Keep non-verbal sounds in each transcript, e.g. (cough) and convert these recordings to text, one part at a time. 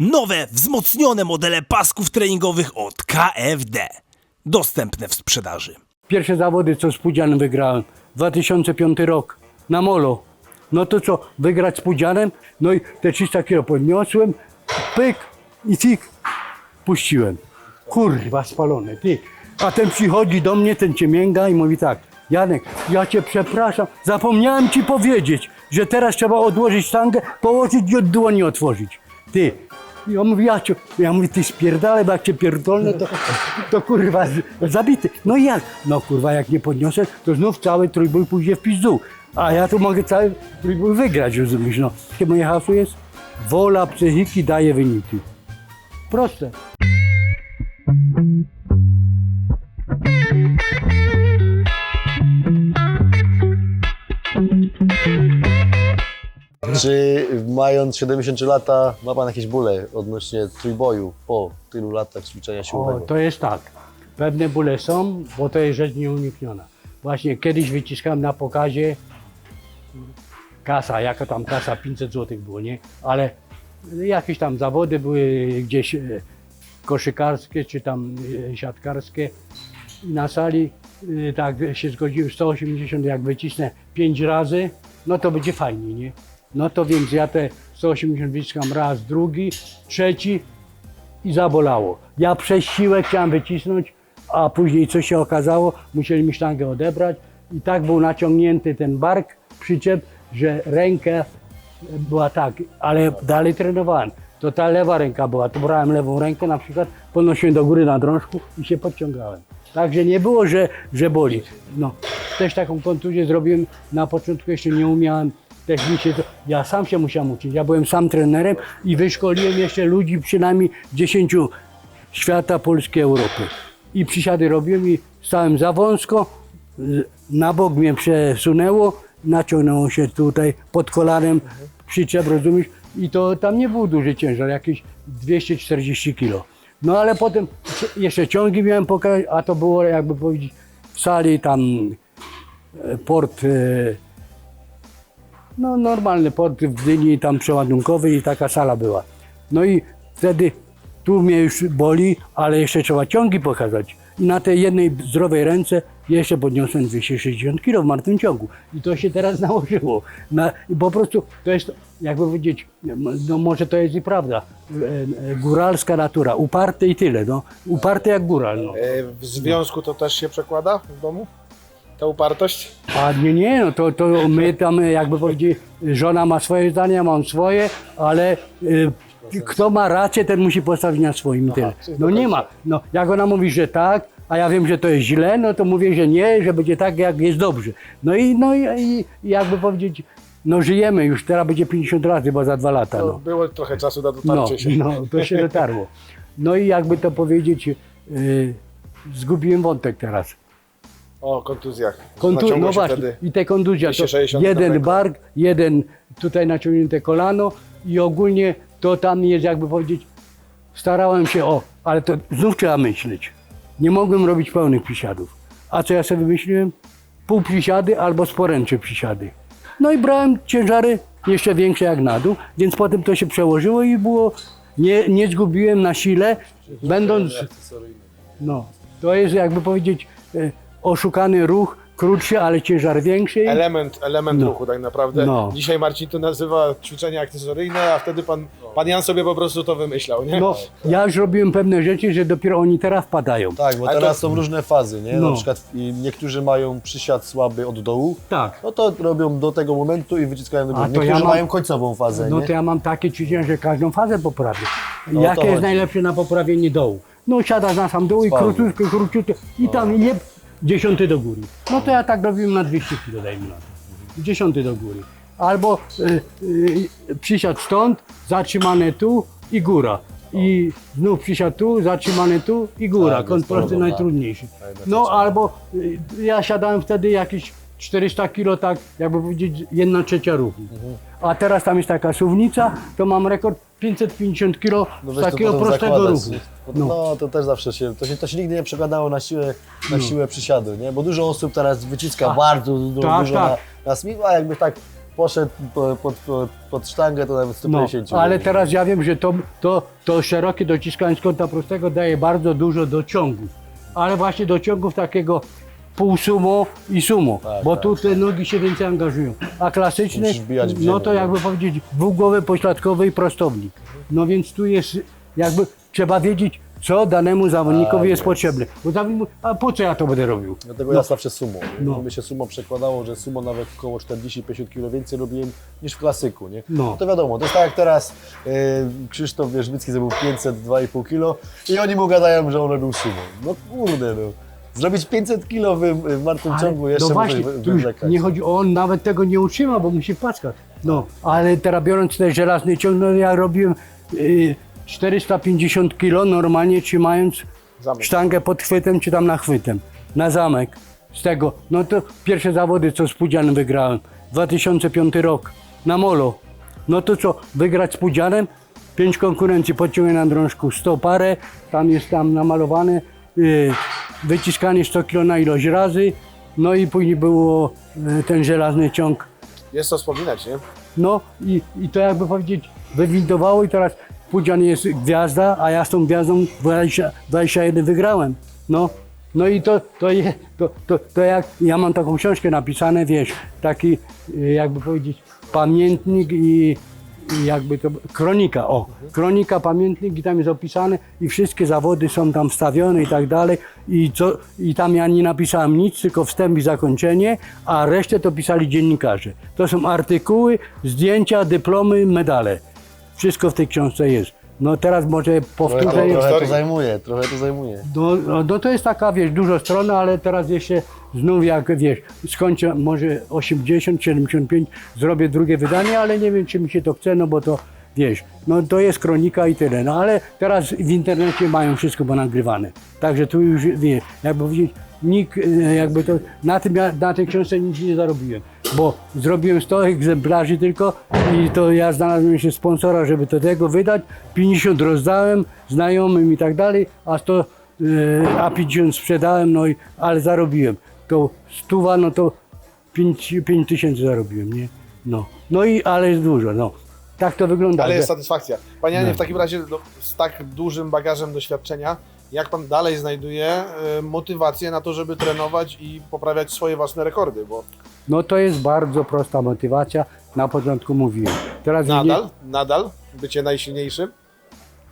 Nowe, wzmocnione modele pasków treningowych od KFD. Dostępne w sprzedaży. Pierwsze zawody, co z Pudzianem wygrałem, 2005 rok, na molo. No to co, wygrać z Pudzianem? No i te 300 kilo podniosłem, pyk i cik, puściłem. Kurwa, spalony, ty. A ten przychodzi do mnie, ten ciemięga i mówi tak, Janek, ja cię przepraszam, zapomniałem ci powiedzieć, że teraz trzeba odłożyć sztangę, położyć i od dłoni otworzyć. Ty. I on mówi, ja, mówię, ty spierdalaj, bo jak cię to, to kurwa zabity. No i jak? No kurwa, jak nie podniosę, to znów cały trójbój pójdzie w pizdu. A ja tu mogę cały trójbój wygrać, rozumiesz? No. Jakie moje hasło jest? Wola psychiki daje wyniki. Proste. Czy mając 73 lata ma Pan jakieś bóle odnośnie trójboju po tylu latach ćwiczenia O, siłowego? to jest tak. Pewne bóle są, bo to jest rzecz nieunikniona. Właśnie kiedyś wyciskałem na pokazie kasa, jaka tam kasa, 500 zł było, nie? Ale jakieś tam zawody były gdzieś e, koszykarskie czy tam e, siatkarskie. I na sali e, tak się zgodziłem 180, jak wycisnę 5 razy, no to będzie fajnie, nie? No to więc ja te 180 wyciskam raz, drugi, trzeci, i zabolało. Ja przez siłę chciałem wycisnąć, a później co się okazało, musieli mi sztangę odebrać i tak był naciągnięty ten bark, przyczep, że ręka była tak, ale dalej trenowałem. To ta lewa ręka była, to brałem lewą rękę na przykład, podnosiłem do góry na drążku i się podciągałem. Także nie było, że, że boli. No, też taką kontuzję zrobiłem na początku, jeszcze nie umiałem technicznie. To ja sam się musiałem uczyć. Ja byłem sam trenerem i wyszkoliłem jeszcze ludzi przynajmniej 10 świata, Polski, Europy. I przysiady robiłem i stałem za wąsko, na bok mnie przesunęło, naciągnęło się tutaj pod kolanem przyczep, rozumiesz? I to tam nie był duży ciężar, jakieś 240 kilo. No ale potem jeszcze ciągi miałem pokazać, a to było jakby powiedzieć w sali tam e, port, e, no normalny port w Gdyni tam przeładunkowy i taka sala była. No i wtedy tu mnie już boli, ale jeszcze trzeba ciągi pokazać. I na tej jednej zdrowej ręce jeszcze podniosłem 260 kg w martwym ciągu. I to się teraz (laughs) nałożyło. Na, po prostu to jest, jakby powiedzieć, no może to jest i prawda, e, e, góralska natura, uparty i tyle, no. Uparty jak góral, no. E, W związku to też się przekłada w domu? Ta upartość? A nie, nie, no to, to my tam jakby powiedzieć, żona ma swoje zdanie, ja mam swoje, ale y, kto ma rację, ten musi postawić na swoim tyle. czyli No do nie końca. ma. No, jak ona mówi, że tak, a ja wiem, że to jest źle, no to mówię, że nie, że będzie tak, jak jest dobrze. No i, no i, i jakby powiedzieć, no żyjemy już, teraz będzie 50 razy, bo za dwa lata. To No. było trochę czasu na No, dotarcie się. no, to się dotarło. No i jakby to powiedzieć, y, zgubiłem wątek teraz. O kontuzjach. Kontu- no właśnie, wtedy. i te kontuzja, to 260 jeden ręką. bark, jeden tutaj naciągnięte kolano i ogólnie to tam jest jakby powiedzieć, starałem się o, ale to znów trzeba myśleć. Nie mogłem robić pełnych przysiadów. A co ja sobie wymyśliłem? Pół przysiady albo sporęcze przysiady. No i brałem ciężary jeszcze większe jak na dół, więc potem to się przełożyło i było, nie, nie zgubiłem na sile, będąc no, to jest jakby powiedzieć e, oszukany ruch, krótszy, ale ciężar większy. Element, element No. ruchu tak naprawdę. No. Dzisiaj Marcin to nazywa ćwiczenia akcesoryjne, a wtedy pan, pan Jan sobie po prostu to wymyślał, nie? No, ja już robiłem pewne rzeczy, że dopiero oni teraz wpadają. Tak, bo Ale teraz to- są różne fazy, nie? No. Na przykład niektórzy mają przysiad słaby od dołu, Tak. no to robią do tego momentu i wyciskają do góry. A to Niektórzy ja mam- mają końcową fazę, No nie? to ja mam takie ćwiczenia, że każdą fazę poprawię. No, o to Jakie jest chodzi. najlepsze na poprawienie dołu? No siadasz na sam dół i króciutko, króciutko i tam jeb dziesiąty do góry. No to ja tak robiłem na 200 kg, dajmy na to. Dziesiąty do góry. Albo y, y, przysiad stąd, zatrzymane tu i góra. I znów przysiad tu, zatrzymany tu i góra. Tak, Kąt prosty najtrudniejszy. No albo y, ja siadałem wtedy jakieś 400 kg, tak jakby powiedzieć, jedna trzecia ruchu. Mhm. A teraz tam jest taka suwnica, to mam rekord 550 kg No z weź to takiego potem prostego zakładać, ruchu. No. No. to też zawsze się to, się, to się nigdy nie przekładało na siłę, na siłę przysiadu, nie? Bo dużo osób teraz wyciska A, bardzo du, tak, dużo tak. na, na smith, a jakby tak poszedł po- pod, pod, pod sztangę, to nawet No, 150. ale teraz ja wiem, że to, to, to szerokie dociskanie z kąta prostego daje bardzo dużo dociągów. Ale właśnie dociągów takiego półsumo i sumo, Tak, bo tak, tu te nogi się więcej angażują. A klasyczny, Musisz bijać w no ziemię, to no. jakby powiedzieć dwugłowy, pośladkowy i prostownik. No więc tu jest jakby trzeba wiedzieć, co danemu zawodnikowi Tak jest potrzebne. Bo zawodnik mówi, a po co ja to będę robił? Dlatego ja zawsze sumo. No. No. By się sumo przekładało, że sumo nawet około 40-50 kg więcej robiłem niż w klasyku, nie? No. To wiadomo, to jest tak jak teraz e, Krzysztof Wierzbicki zrobił 502,5 kg i oni mu gadają, że on robił sumo. No kurde no. Zrobić 500 kg w, w martwym Ale- ciągu jeszcze no właśnie, możesz tu nie chodzi, on nawet tego nie utrzyma, bo musi wpaskać. No, ale teraz biorąc ten żelazny ciąg, no ja robiłem y, 450 kg normalnie trzymając Zamek. sztangę pod chwytem czy tam na chwytem, na zamek. Z tego, no to pierwsze zawody, co z Pudzianem wygrałem, 2005 rok, na Molo. No to co, wygrać z Pudzianem, pięć konkurencji, podciągnie na drążku 100 parę, tam jest tam namalowane, y, wyciskanie 100 kg na ilość razy, no i później było y, ten żelazny ciąg Jest co wspominać, nie? no i, i to jakby powiedzieć wywindowało i teraz Pudzian jest gwiazda, a ja z tą gwiazdą 20, 21 wygrałem. No, no i to, to, je, to, to, to jak ja mam taką książkę napisane, wiesz, taki y, jakby powiedzieć pamiętnik i jakby to kronika, o, kronika, pamiętnik i tam jest opisane i wszystkie zawody są tam wstawione i tak dalej i, co, i tam ja nie napisałem nic, tylko wstęp i zakończenie, a resztę to pisali dziennikarze. To są artykuły, zdjęcia, dyplomy, medale. Wszystko w tej książce jest. No teraz może Trochę, powtórzę. to, trochę to zajmuje, trochę to zajmuje. No, no, no to jest taka, wiesz, dużo stron, ale teraz jeszcze znów jak, wiesz, skończę może 80, 75, zrobię drugie wydanie, ale nie wiem, czy mi się to chce, no bo to, wiesz, no to jest kronika i tyle, no ale teraz w internecie mają wszystko ponagrywane, także tu już, wiesz, jakby powiedzieć, nikt, e, jakby to, na tym, na tej książce nic nie zarobiłem, bo zrobiłem 100 egzemplarzy tylko i to ja znalazłem jeszcze sponsora, żeby to tego wydać, 50 rozdałem znajomym i tak dalej, a 100 Yy, a 50 sprzedałem, no i, ale zarobiłem. To stuwa, no to 5, 5 tysięcy zarobiłem, nie? No. no i, ale jest dużo, no. Tak to wygląda. Ale że- jest satysfakcja. Panie Janie, No. w takim razie no, z tak dużym bagażem doświadczenia, jak pan dalej znajduje e, motywację na to, żeby trenować i poprawiać swoje własne rekordy? Bo No to jest bardzo prosta motywacja, na początku mówiłem. Teraz nadal, nadal bycie najsilniejszym.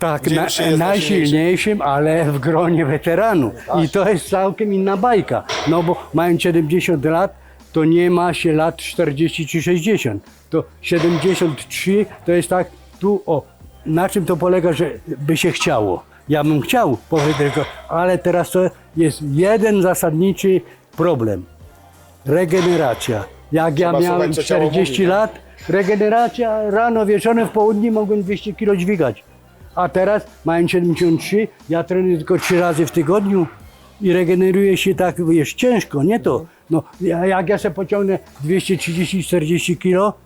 Tak, na, najsilniejszym, ale w gronie weteranów. I to jest całkiem inna bajka. No bo mając 70 lat, to nie ma się lat 40 czy 60. To 73 to jest tak, tu o, na czym to polega, że by się chciało. Ja bym chciał, powiem tylko, ale teraz to jest jeden zasadniczy problem. Regeneracja. Jak ja Trzeba miałem słuchać, co ciało 40 mówi, nie? lat, regeneracja rano, wieczorem, w południe mogłem 200 kg dźwigać. A teraz, mając 73, ja trenuję tylko 3 razy w tygodniu i regeneruję się tak, wiesz, ciężko, nie to. No, ja- jak ja sobie pociągnę 230-40 kg,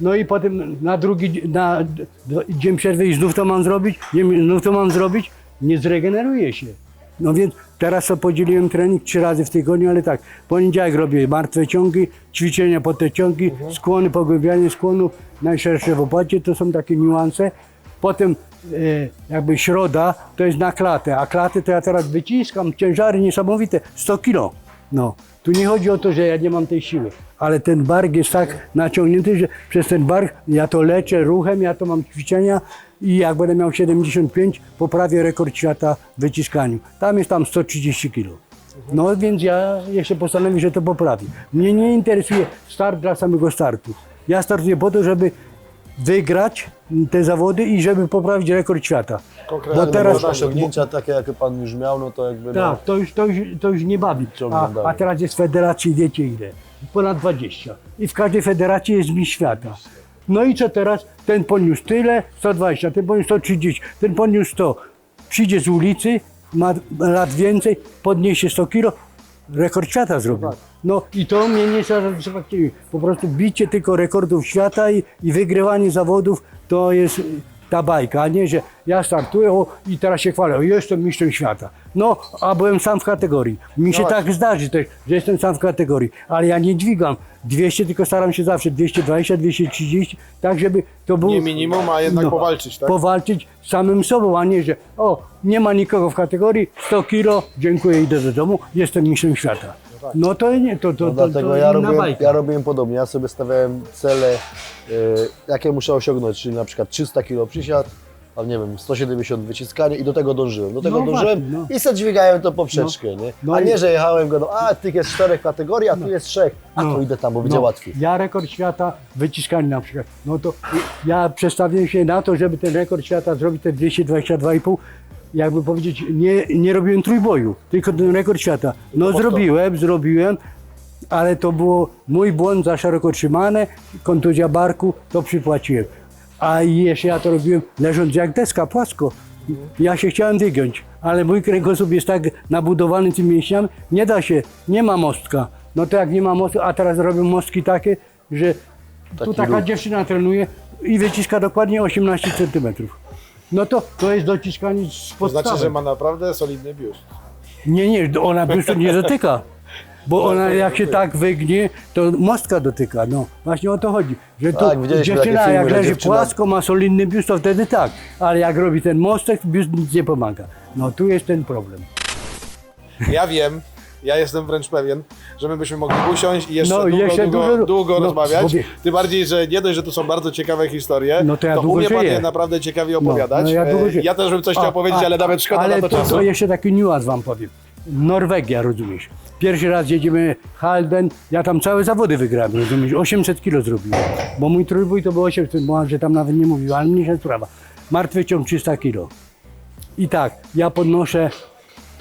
no i potem na drugi, na dzień przerwy i znów to mam zrobić, znów to mam zrobić, nie zregeneruję się. No więc teraz sobie podzieliłem trening trzy razy w tygodniu, ale tak, poniedziałek robię martwe ciągi, ćwiczenia pod te ciągi, skłony, pogłębianie skłonów, najszersze w opacie, to są takie niuanse. Potem jakby środa to jest na klatę, a klatę to ja teraz wyciskam, ciężary niesamowite, 100 kilo. No, tu nie chodzi o to, że ja nie mam tej siły, ale ten bark jest tak naciągnięty, że przez ten bark ja to leczę ruchem, ja to mam ćwiczenia i jak będę miał 75, poprawię rekord świata w wyciskaniu. Tam jest tam 130 kg. No więc ja jeszcze postanowię, że to poprawię. Mnie nie interesuje start dla samego startu. Ja startuję po to, żeby wygrać te zawody i żeby poprawić rekord świata. Konkretnie Bo teraz, Teraz osiągnięcia takie, jakie pan już miał, no to jakby... no, tak, to już, to już, to już nie bawi. A, dalej. a teraz jest federacji, wiecie ile? Ponad 20. I w każdej federacji jest mistrz świata. No i co teraz? Ten poniósł tyle, 120, ten poniósł 130, ten poniósł 100. Przyjdzie z ulicy, ma lat więcej, podniesie 100 kilo, rekord świata zrobił. No i to mnie nie satysfakcjonuje. Po prostu bicie tylko rekordów świata i, i wygrywanie zawodów to jest ta bajka, a nie, że ja startuję o, i teraz się chwalę, jestem mistrzem świata. No, a byłem sam w kategorii. Mi się No tak zdarzy też, że jestem sam w kategorii, ale ja nie dźwigam 200, tylko staram się zawsze 220, 230, tak żeby to było... Nie minimum, a jednak powalczyć, tak? Powalczyć z samym sobą, a nie, że o, nie ma nikogo w kategorii, 100 kilo, dziękuję, idę do domu, jestem mistrzem świata. No to nie, to, to, No to, dlatego to ja inna robiłem, bajka. ja robiłem podobnie. Ja sobie stawiałem cele, jakie muszę osiągnąć, czyli na przykład 300 kg przysiad, a nie wiem, 170 wyciskanie i do tego dążyłem. Do tego No dążyłem właśnie, no. i sobie dźwigałem to poprzeczkę, nie? No a i- nie, że jechałem go, no, a tych jest czterech kategorii, a tu jest trzech, a to idę tam, bo będzie No, łatwiej. Ja rekord świata wyciskania na przykład. No to ja przestawiłem się na to, żeby ten rekord świata zrobić te 222,5. Jakby powiedzieć, nie, nie robiłem trójboju, tylko ten rekord świata. No zrobiłem, zrobiłem, ale to było mój błąd, za szeroko trzymane, kontuzja barku, to przypłaciłem. A jeszcze ja to robiłem leżąc jak deska, płasko. Ja się chciałem wygiąć, ale mój kręgosłup jest tak nabudowany tymi mięśniami, nie da się, nie ma mostka. No to jak nie ma mostku, a teraz robią mostki takie, że tu Taki taka ruch. dziewczyna trenuje i wyciska dokładnie 18 centymetrów. No to to jest dociskanie z To podstawy. znaczy, że ma naprawdę solidny biust. Nie, nie, ona biustu nie dotyka. Bo ona jak się tak wygnie, to mostka dotyka. No właśnie o to chodzi. Że to Tak, widzieliśmy dziewczyna takie filmy, jak że leży dziewczyna- płasko, ma solidny biust, to wtedy tak. Ale jak robi ten mostek, biust nic nie pomaga. No tu jest ten problem. Ja wiem, ja jestem wręcz pewien, że my byśmy mogli usiąść i jeszcze No, długo, jeszcze długo, dużo- długo no, rozmawiać. mówię- Tym bardziej, że nie dość, że tu są bardzo ciekawe historie, No to ja długo umie pan żyję. je naprawdę ciekawie opowiadać. no ja długo E, też bym coś chciał A, powiedzieć, a, ale nawet szkoda ale na to, to, czasu. to jeszcze taki niuans wam powiem. Norwegia, rozumiesz? Pierwszy raz jedziemy Halden, ja tam całe zawody wygrałem, rozumiesz? 800 kilo zrobiłem, bo mój trójbój to było 800, bo że tam nawet nie mówił, ale mniejsza sprawa. Martwy ciąg 300 kilo. I tak, ja podnoszę,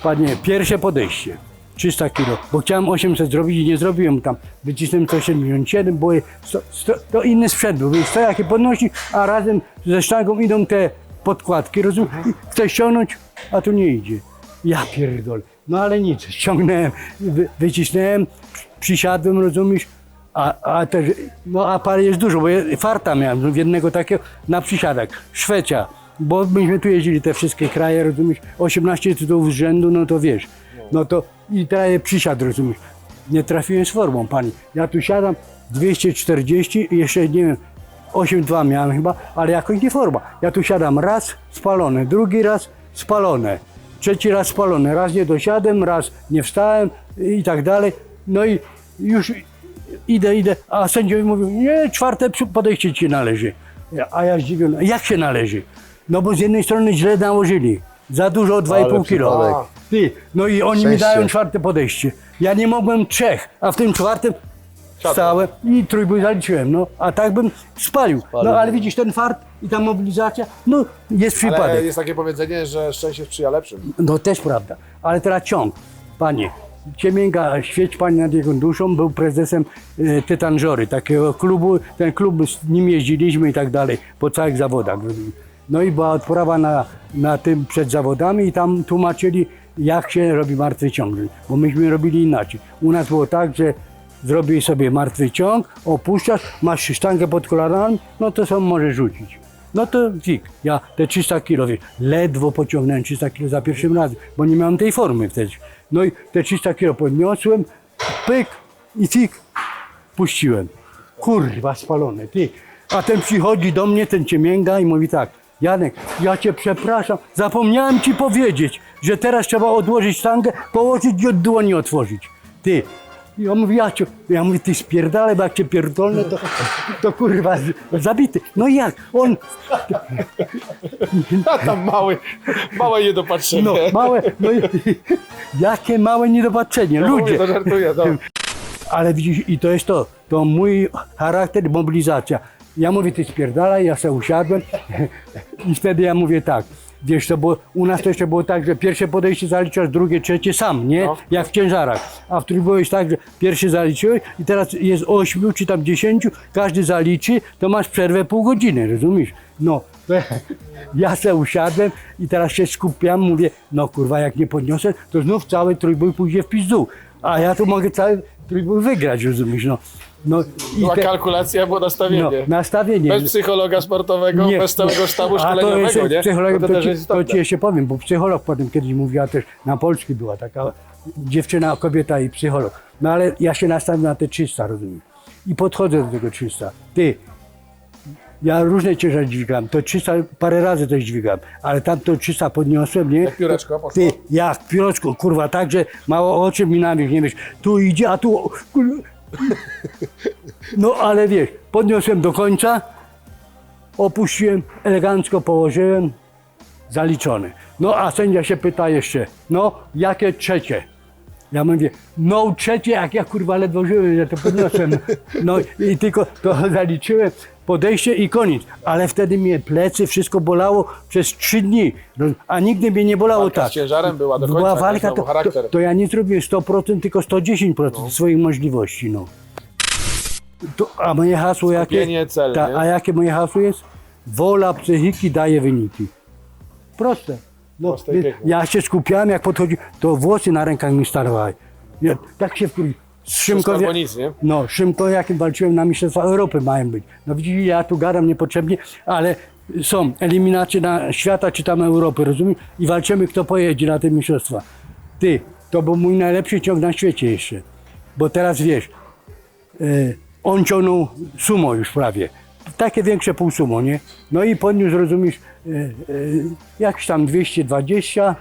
panie, pierwsze podejście. 300 kilo, bo chciałem 800 zrobić i nie zrobiłem tam. Wycisnąłem 177, bo sto, sto, to inny sprzęt był, więc to jakie podnosi, a razem ze sztangą idą te podkładki, rozumiesz? I Chcę ściągnąć, a tu nie idzie. Ja pierdolę. No ale nic, ściągnąłem, wy, wycisnąłem, przysiadłem, rozumiesz? A, a też, no a jest dużo, bo ja farta miałem w jednego takiego na przysiadek, Szwecja, bo myśmy tu jeździli te wszystkie kraje, rozumiesz, 18 tytułów z rzędu, no to wiesz, no to i teraz przysiad, rozumiesz, nie trafiłem z formą, pani, ja tu siadam 240 i jeszcze nie wiem, 8,2 miałem chyba, ale jakoś nie forma, ja tu siadam raz spalone, drugi raz spalone, trzeci raz spalone, raz nie dosiadłem, raz nie wstałem i tak dalej, no i już idę, idę, a sędziowie mówią, nie, czwarte podejście ci należy. A ja zdziwiony, jak się należy? No bo z jednej strony źle nałożyli, za dużo 2,5 Ale kilo. Ty, no i oni mi Szczęście. dają czwarte podejście. Ja nie mogłem trzech, a w tym czwartym stałem i trójbój zaliczyłem, no. A tak bym spalił. No ale widzisz, ten fart i ta mobilizacja, no jest przypadek. Ale jest takie powiedzenie, że szczęście sprzyja lepszym. No też prawda, ale teraz ciąg. Panie, Ciemięga, świeć Pani nad jego duszą, był prezesem e, Tytan Żory, takiego klubu, ten klub, z nim jeździliśmy i tak dalej, po całych zawodach. No i była odprawa na, na tym przed zawodami i tam tłumaczyli, jak się robi martwy ciąg, bo myśmy robili inaczej. U nas było tak, że zrobisz sobie martwy ciąg, opuszczasz, masz sztangę pod kolanami, no to sam możesz rzucić. No to fik, ja te 300 kilo, wiesz, ledwo pociągnąłem 300 kilo za pierwszym razem, bo nie miałem tej formy wtedy. No i te 300 kilo podniosłem, pyk i fik, puściłem. Kurwa, spalony, ty. A ten przychodzi do mnie, ten ciemięga i mówi tak, Janek, ja cię przepraszam, zapomniałem ci powiedzieć, że teraz trzeba odłożyć sztangę, położyć i od dłoni otworzyć. Ty. I on mówi, ja, mówię, ty spierdalaj, bo jak cię to, to kurwa zabity. No jak? On, (laughs) A tam mały, małe niedopatrzenie. no małe, no i, (laughs) jakie małe niedopatrzenie, No, ludzie. mówię, To żartuję, no. (laughs) Ale widzisz, i to jest to, to mój charakter, mobilizacja. Ja mówię, ty spierdalaj, ja sobie usiadłem i wtedy ja mówię tak, wiesz to było, u nas to jeszcze było tak, że pierwsze podejście zaliczasz, drugie, trzecie sam, nie? No. Jak w ciężarach. A w którym byłeś tak, że pierwszy zaliczyłeś i teraz jest ośmiu czy tam dziesięciu, każdy zaliczy, to masz przerwę pół godziny, rozumiesz? No, (laughs) ja se usiadłem i teraz się skupiam, mówię, no kurwa, jak nie podniosę, to znów cały trójbój pójdzie w pizdu. A ja tu mogę cały trójbój wygrać, rozumiesz, no. No, Była te- kalkulacja, było no, nastawienie. nastawienie. Bez psychologa sportowego, Nie. bez całego sztabu A to szkoleniowego, jest nie? psychologiem, Bo to, też ci, jest to ci jeszcze powiem, bo psycholog potem kiedyś mówiła też, na Polski była taka dziewczyna, kobieta i psycholog. No ale ja się nastawiam na te 300, rozumiesz? I podchodzę do tego 300. Ty, ja różne ciężary dźwigam, to 300 parę razy też dźwigam, ale tam to 300 podniosłem, nie? Jak pióreczko poszło. Ty, jak w pióreczku, kurwa, tak, że mało oczy mi na nie wiesz, tu idzie, a tu... kur- No ale wiesz, podniosłem do końca, opuściłem, elegancko położyłem, zaliczony. No a sędzia się pyta jeszcze, no jakie trzecie? Ja mówię, no trzecie, jak ja kurwa ledwo żyłem, że to podniosłem. No i tylko to zaliczyłem, podejście i koniec. Ale wtedy mnie plecy, wszystko bolało przez trzy dni. Roz- A nigdy mnie nie bolało Walka z tak. ciężarem była do Była końca, walka, to, charakter. to, to ja nie zrobiłem 100%, tylko 110% swoich możliwości. No. To, a moje hasło jakie? Cel, nie? a jakie moje hasło jest? Wola psychiki daje wyniki. Proste. No, ja się skupiałem, jak podchodzi, to włosy na rękach mi starowały. Ja, tak się Szymkowie- albo nic, nie? no, Szymkowiakiem walczyłem na Mistrzostwa Europy mają być. No widzicie, ja tu gadam niepotrzebnie, ale są eliminacje na świata czy tam Europy, rozumiesz? I walczymy, kto pojedzie na te mistrzostwa. Ty, to był mój najlepszy ciąg na świecie jeszcze. Bo teraz wiesz, e, on ciągnął sumo już prawie. Takie większe półsumo, nie? No i podniósł, rozumiesz, jakś tam 220,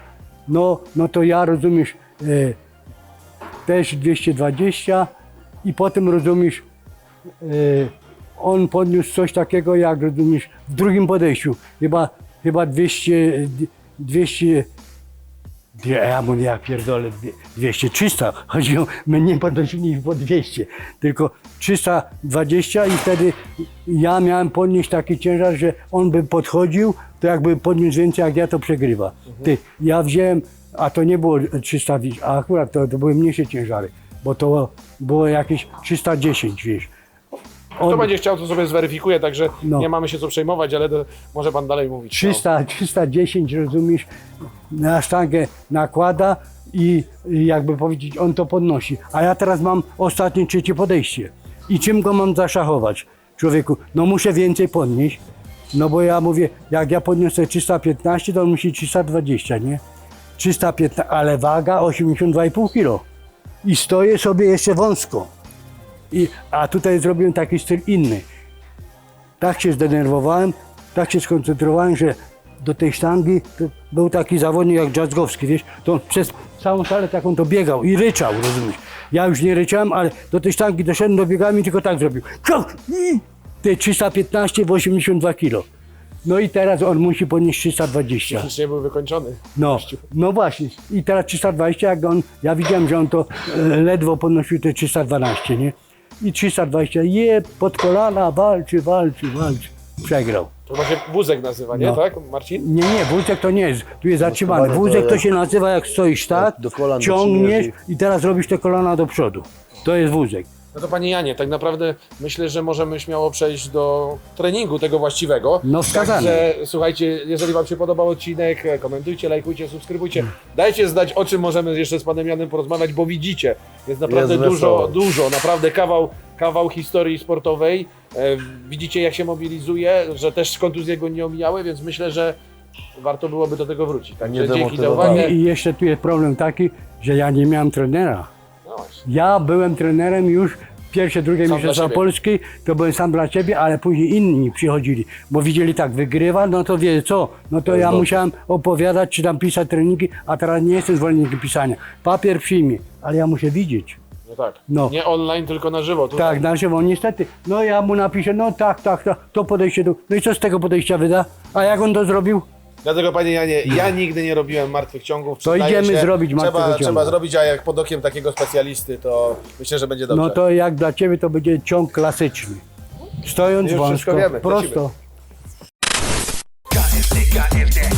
no, no to ja, rozumiesz, e, też 220 i potem rozumiesz, e, on podniósł coś takiego jak rozumiesz w drugim podejściu, chyba, chyba 200, 200 Dwie- ja mówię, ja pierdolę, dwie- 200, 300. Chodzi o, my nie podnosili po 200, tylko 320 i wtedy ja miałem podnieść taki ciężar, że on by podchodził, to jakby podniósł więcej, jak ja to przegrywa. Ty, ja wziąłem, a to nie było 300, a akurat to, to były mniejsze ciężary, bo to było jakieś 310, wiesz. Kto On, będzie chciał, to sobie zweryfikuje, także No. nie mamy się co przejmować, ale to może pan dalej mówić. 300, 310, rozumiesz, na sztangę nakłada i i jakby powiedzieć, on to podnosi. A ja teraz mam ostatnie, trzecie podejście. I czym go mam zaszachować? Człowieku, no muszę więcej podnieść, no bo ja mówię, jak ja podniosę 315, to on musi 320, nie? 315, ale waga 82,5 kg. I stoję sobie jeszcze wąsko. I, a tutaj zrobiłem taki styl inny tak się zdenerwowałem, tak się skoncentrowałem, że do tej sztangi był taki zawodnik jak Dżazgowski, wiesz, to on przez całą salę taką to biegał i ryczał, rozumiesz. Ja już nie ryczałem, ale do tej sztangi doszedłem do biegami i tylko tak zrobił. Te 315 w 82 kilo. No i teraz on musi podnieść 320. Psychicznie był wykończony. No, no właśnie. I teraz 320, jak on, ja widziałem, że on to e, ledwo podnosił te 312, nie? I 320, je, pod kolana, walczy, walczy, walczy. Przegrał. To ma się wózek nazywa, nie? No. Tak, Marcin? Nie, nie, wózek to nie jest, tu jest zatrzymany. chyba to Wózek to jak- się nazywa jak stoisz tak, do kolan ciągniesz i teraz robisz te kolana do przodu. To jest wózek. No to panie Janie, tak naprawdę myślę, że możemy śmiało przejść do treningu tego właściwego. No, wskazane. Także słuchajcie, jeżeli wam się podobał odcinek, komentujcie, lajkujcie, subskrybujcie. Dajcie znać, o czym możemy jeszcze z panem Janem porozmawiać, bo widzicie, jest naprawdę Jest dużo, wesoło. dużo, naprawdę kawał, kawał historii sportowej. E, widzicie, jak się mobilizuje, że też kontuzje go nie omijały, więc myślę, że warto byłoby do tego wrócić. Także Nie dzięki za uwagę. I, I jeszcze tu jest problem taki, że ja nie miałem trenera. No właśnie. Ja byłem trenerem już pierwsze, drugie Sam siebie. Polski, to byłem sam dla ciebie, ale później inni przychodzili, bo widzieli tak, wygrywa, no to wie co, no to ja dobrze. musiałem opowiadać, czy tam pisać treningi, a teraz nie jestem zwolennikiem pisania. Papier przyjmie, ale ja muszę widzieć. No tak. No. Nie online, tylko na żywo. Tutaj. Tak, na żywo, niestety. No ja mu napiszę, no tak, tak, tak, to podejście tu. No i co z tego podejścia wyda? A jak on to zrobił? Dlatego panie Janie, ja nigdy nie robiłem martwych ciągów. To idziemy się, zrobić martwego trzeba, trzeba zrobić, a jak pod okiem takiego specjalisty, to myślę, że będzie no dobrze. No to jak dla ciebie to będzie ciąg klasyczny. Stojąc Już wszystko wąsko, wiemy, prosto. KFD, KFD,